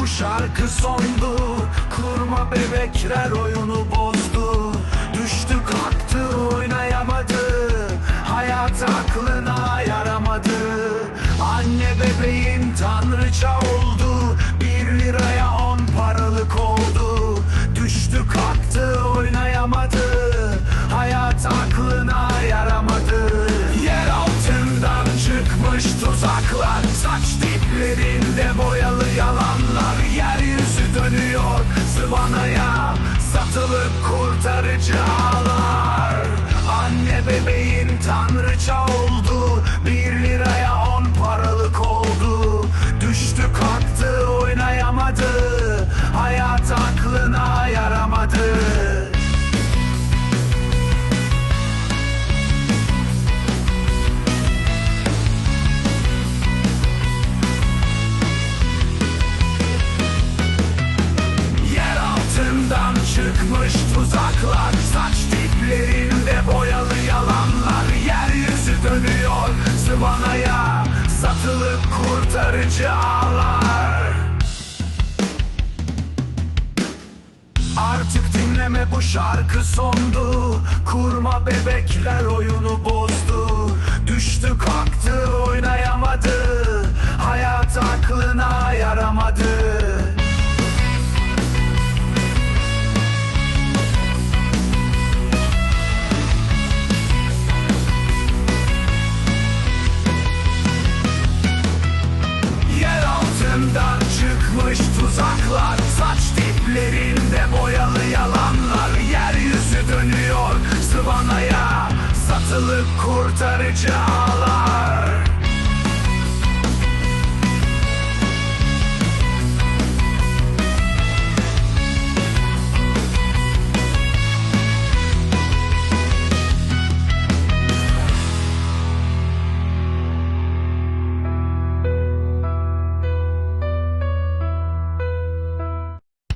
bu şarkı sondu. Kurma bebekler oyunu bozdu. Düştü kalktı oynayamadı. Hayat aklına yaramadı. Anne bebeğin tanrıça oldu. Bir liraya on paralık oldu. Düştü kalktı oynayamadı. Hayat aklına yaramadı. Yer altından çıkmış tuzaklar. Saç diplerinde boyalı Yeryüzü zıvanaya Satılıp kurtarıcı ağlar. Anne bebeğin tanrıça oldu Satılıp kurtarıcı ağlar. Artık dinleme bu şarkı sondu. Kurma bebekler oyunu bozdu kurtaracağım